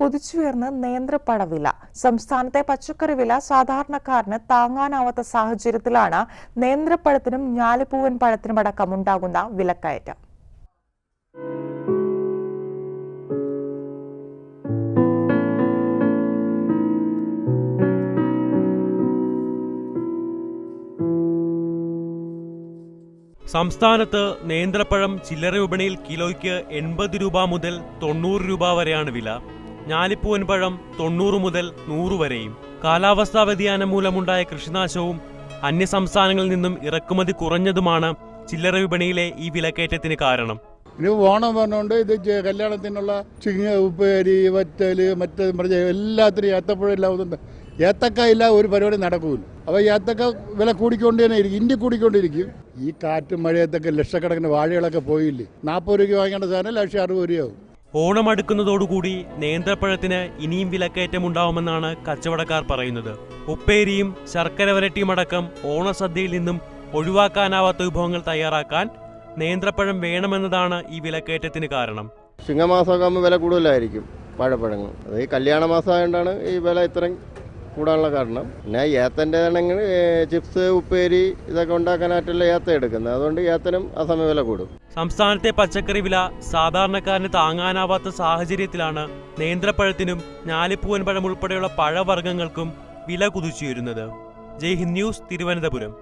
കുതിച്ചുയർന്ന് നേന്ത്രപ്പഴ വില സംസ്ഥാനത്തെ പച്ചക്കറി വില സാധാരണക്കാരന് താങ്ങാനാവാത്ത സാഹചര്യത്തിലാണ് നേന്ത്രപ്പഴത്തിനും ഞാലിപ്പൂവൻ പഴത്തിനുമടക്കം ഉണ്ടാകുന്ന വിലക്കയറ്റം. സംസ്ഥാനത്ത് നേന്ത്രപ്പഴം ചില്ലറ വിപണിയിൽ കിലോയ്ക്ക് എൺപത് രൂപ മുതൽ തൊണ്ണൂറ് രൂപ വരെയാണ് വില. ഞാലിപ്പൂവൻ പഴം തൊണ്ണൂറ് മുതൽ നൂറ് വരെയും. കാലാവസ്ഥാ വ്യതിയാനം മൂലമുണ്ടായ കൃഷിനാശവും അന്യ സംസ്ഥാനങ്ങളിൽ നിന്നും ഇറക്കുമതി കുറഞ്ഞതുമാണ് ചില്ലറ വിപണിയിലെ ഈ വിലക്കയറ്റത്തിന് കാരണം. ഇനി ഓണം പറഞ്ഞുകൊണ്ട് ഇത് കല്യാണത്തിനുള്ള ചിങ്ങ ഉപ്പേരി വറ്റൽ മറ്റേ മറിച്ച് എല്ലാത്തിനും ഏത്തപ്പഴം ഇല്ലാവുന്നുണ്ട്. ഏത്തക്ക ഇല്ല ഒരു പരിപാടി നടക്കൂല. അപ്പോൾ ഏത്തക്ക വില കൂടിക്കൊണ്ട് തന്നെ ഇരിക്കും ഇന്ത്യ കൂടിക്കൊണ്ടിരിക്കും ഈ കാറ്റും മഴയത്തൊക്കെ ലക്ഷക്കണക്കിന് വാഴകളൊക്കെ പോയില്ലേ? നാൽപ്പത് രൂപയ്ക്ക് വാങ്ങേണ്ട സാധനം ലക്ഷം അറുപത് രൂപയാവും. ഓണം അടുക്കുന്നതോടുകൂടി നേന്ത്രപ്പഴത്തിന് ഇനിയും വിലക്കയറ്റം ഉണ്ടാവുമെന്നാണ് കച്ചവടക്കാർ പറയുന്നത്. ഉപ്പേരിയും ശർക്കര വരട്ടിയും അടക്കം ഓണസദ്യയിൽ നിന്നും ഒഴിവാക്കാനാവാത്ത വിഭവങ്ങൾ തയ്യാറാക്കാൻ നേന്ത്രപ്പഴം വേണമെന്നതാണ് ഈ വിലക്കയറ്റത്തിന് കാരണം. ചിങ്ങമാസമൊക്കെ ആകുമ്പോൾ വില കൂടുതലായിരിക്കും വാഴപ്പഴങ്ങൾ അത് ഈ കല്യാണ മാസമായതുകൊണ്ടാണ് ഈ വില ഇത്രയും കൂടാനുള്ള കാരണം. പിന്നെ ഏത്തന്റെ ആണെങ്കിൽ ചിപ്സ് ഉപ്പേരി ഇതൊക്കെ ഉണ്ടാക്കാനായിട്ടുള്ള ഏത്ത എടുക്കുന്നത്. അതുകൊണ്ട് ഏത്തനും ആ സമയവില കൂടും. സംസ്ഥാനത്തെ പച്ചക്കറി വില സാധാരണക്കാരന് താങ്ങാനാവാത്ത സാഹചര്യത്തിലാണ് നേന്ത്രപ്പഴത്തിനും ഞാലിപ്പൂവൻ പഴം ഉൾപ്പെടെയുള്ള പഴവർഗങ്ങൾക്കും വില കുതിച്ചുയരുന്നത്. ജയ് ഹിന്ദ് ന്യൂസ് തിരുവനന്തപുരം.